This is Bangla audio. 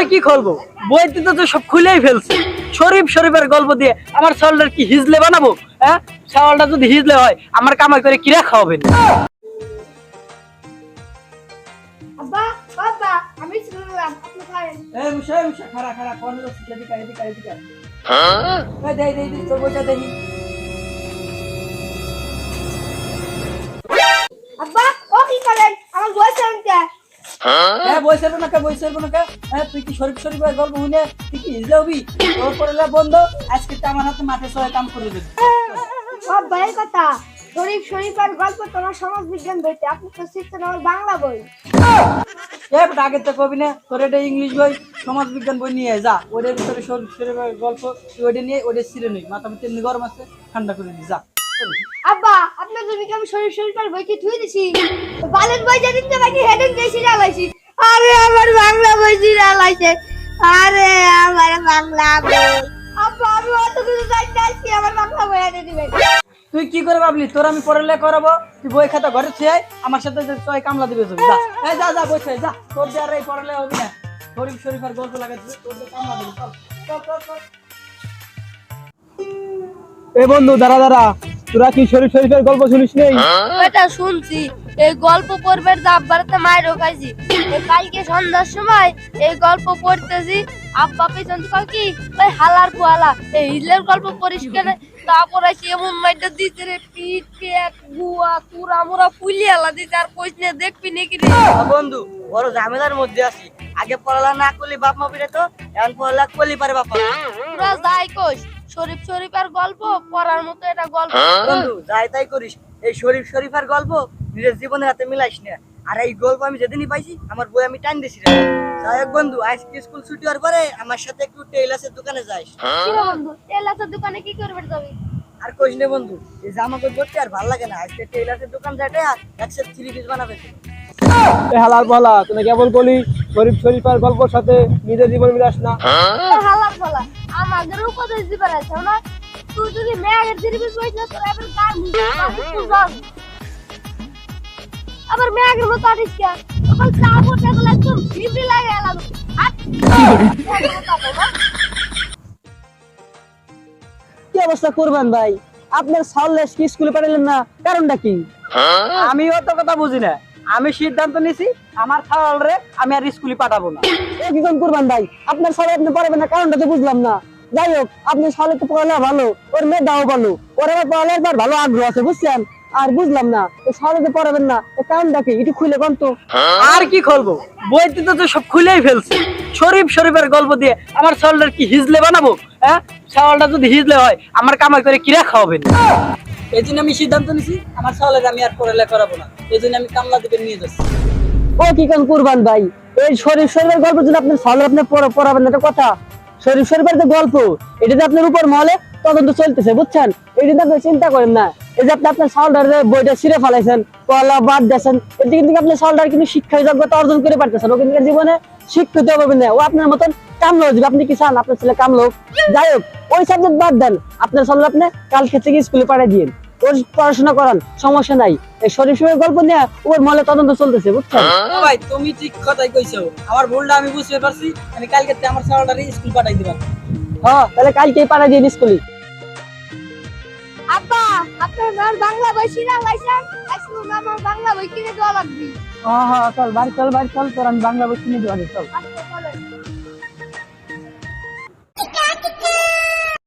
আর কি খুলবো বইতে তো সব খুলেই ফেলছে। শরীফ শরীফের গল্প দিয়ে আমার চাউলটার কি হিজলে বানাবো? হ্যাঁ? চাউলটা যদি হিজলে হয় আমার কামাই করে কিরা খাওয়াবেন আব্বা দেই আব্বা ও কি করেন? আমার বয়স হ্যাঁ? বই সারবো না কে বই সারবো না হ্যাঁ তুই কি শরীফ শরীফের গল্প শুনে তুই কি হিজলে হবি? তোর পড়লে বন্ধ আজকে তো আমার হাতে মাঠে সবাই কাম করে দেবে। সব কথা। শরীফ গল্প তোমার সমাজ বিজ্ঞান বইতে আপনি তো শিখছেন আমার বাংলা বই। আগে তো কবি না তোর এটা ইংলিশ বই সমাজ বিজ্ঞান বই নিয়ে যা ওদের ভিতরে শরীফ শরীফের গল্প তুই ওটা নিয়ে ওটা ছিঁড়ে নিই মাথা ভিতরে গরম আছে ঠান্ডা করে দিই যা। আব্বা আপনার জমিকে আমি শরীফ শরীফের বই কি থুই দিছি? বালের বই যেদিন যে বাকি হেডেন দিয়ে সিরিয়াল আইছি আরে আমার বাংলা বই সিরিয়াল আইছে আরে আমার বাংলা বই। আব্বা আমি অত কিছু জানি না আজকে আমার বাংলা বই এনে দিবেন তুই কি করে ভাবলি? তোর আমি করাবো? তুই বই খাতা ঘরে ছুঁয়ে আমার সাথে যে তুই কামলা দিবে তুমি যা। এই যা যা বই ছুঁয়ে, যা। তোর দিয়ে আর এই হবে না। শরীফ শরীফের গল্প তোর দিয়ে কামলা দিবে। চল চল চল। এ বন্ধু দাঁড়া দাঁড়া। তোরা কি শরীফ শরীফের গল্প শুনিস নেই? এটা শুনছি। এই গল্প পড়বার আব্বারতে মায়েরও খাইছি। এই কালকে সন্ধ্যার সময় এই গল্প পড়তেছি। আব্বা পেছন কয় কি? ওই হালার ফুয়ালা এই হিজলের গল্প পড়িস কেন? তারপর আসি এমন মাইটা দিছে রে পিঠ পেট গুয়া কুড়া মুড়া ফুলিয়ে আলা দিছে। আর কইস না দেখবি নাকি রে? আ বন্ধু বড় ঝামেলার মধ্যে আছি। আগে পড়ালা না করলি বাপ মা পিড়ে তো এখন পড়ালা করলি পারে বাপ। পুরা যাই কইস। শরীফ শরীফের গল্প পড়ার মতো এটা গল্প। বন্ধু যাই তাই করিস। এই শরীফ শরীফের গল্প নিজের জীবনের হাতে মিলাইস না। আর এই গল্প আমি যেদিনই পাইছি আমার বই আমি টাইম দিছি যাই হোক বন্ধু আজকে স্কুল ছুটি হওয়ার পরে আমার সাথে একটু টেইলার্সের দোকানে যাইস। কি বন্ধু তেলাসের দোকানে কি করবে যাবি? আর কইস না বন্ধু এই জামা কাপড় পরতে আর ভালো লাগে না। আজকে টেইলার্সের দোকান যাইতে আর একশো থ্রি পিস বানাবে হালার পালা তুই কেবল বলি শরীফ শরীফের গল্পের সাথে নিজের জীবন মিলাস না। দিবার না তুই যদি মেয়ের না তোর গান আবার মেয়ের মতো আটিস কে? তখন টাকলে একদম ভিবি লাগে এলাম। হাত কি? অবস্থা করবেন ভাই? আপনার সাউলেস কি স্কুলে পাঠালেন না? কারণটা কি? আমি অত কথা বুঝি না। আমি সিদ্ধান্ত নিছি আমার সাউল রে আমি আর স্কুলে পাঠাবো না। কি করবেন ভাই? আপনার সালে আপনি পারবেন না কারণটা তো বুঝলাম না। যাই হোক আপনি সালে তো পড়ালে ভালো ওর মেয়েটাও ভালো। ওর আবার পড়ালে একবার ভালো আগ্রহ আছে বুঝছেন? আর বুঝলাম না তো পড়াবেন না এই কারণটা কি? একটু খুলে কোন তো। আর কি খুলবো? বইতে তো সব খুলেই ফেলছে। শরীফ শরীফের গল্প দিয়ে আমার চাউলটার কি হিজলে বানাবো? হ্যাঁ? চাউলটা যদি হিজলে হয় আমার কামাই করে কিরা খাওয়াবেন এই জন্য আমি সিদ্ধান্ত নিছি আমার চাউলের আমি আর পড়ালে করাবো না। এই জন্য আমি কামলা দিকে নিয়ে যাচ্ছি। ও কি কাম কুরবান ভাই। এই শরীফ শরীফের গল্প যদি আপনি চাউলের আপনি পড়া- পড়াবেন না এটা কথা। শরীফ শরীফের যে গল্প। এটা যে আপনার উপর মহলে তদন্ত চলতেছে, বুঝছেন? এটা কিন্তু আপনি চিন্তা করেন না। এই যে আপনি আপনার সাউন্ডার বইটা ছিঁড়ে ফেলাইছেন, কলা বাদ দিয়েছেন এতে কিন্তু আপনি সাউন্ডার কিন্তু শিক্ষা যোগ্যতা অর্জন করে পারতেছেন। ও কিন্তু জীবনে শিক্ষিত হবে না। ও আপনার মতন কামলো যাবে আপনি কি চান? আপনার ছেলে কামলো যাই হোক, ওই সাবজেক্ট বাদ দেন। আপনার সামনে আপনি কালকে থেকে স্কুলে পাঠিয়ে দিন ওর পড়াশোনা করান সমস্যা নাই। এই শরীর শরীর গল্প নিয়ে ওর মলে তদন্ত চলতেছে বুঝছেন? ভাই তুমি ঠিক কথাই কইছো। আমার ভুলটা আমি বুঝতে পারছি। আমি কালকে আমার সারাটারে স্কুল পাঠাই দিবা হ্যাঁ তাহলে কালকেই পাঠাই দিন স্কুলে। আব্বা আপনার মেয়ের বাংলা বই সিরিয়াল লাইছেন আজকে আমার বাংলা বই কিনে দেওয়া লাগবে। হ্যাঁ হ্যাঁ চল বাড়ি চল বাড়ি চল তোর আমি বাংলা বই কিনে দেওয়া চল। আচ্ছা চলেন।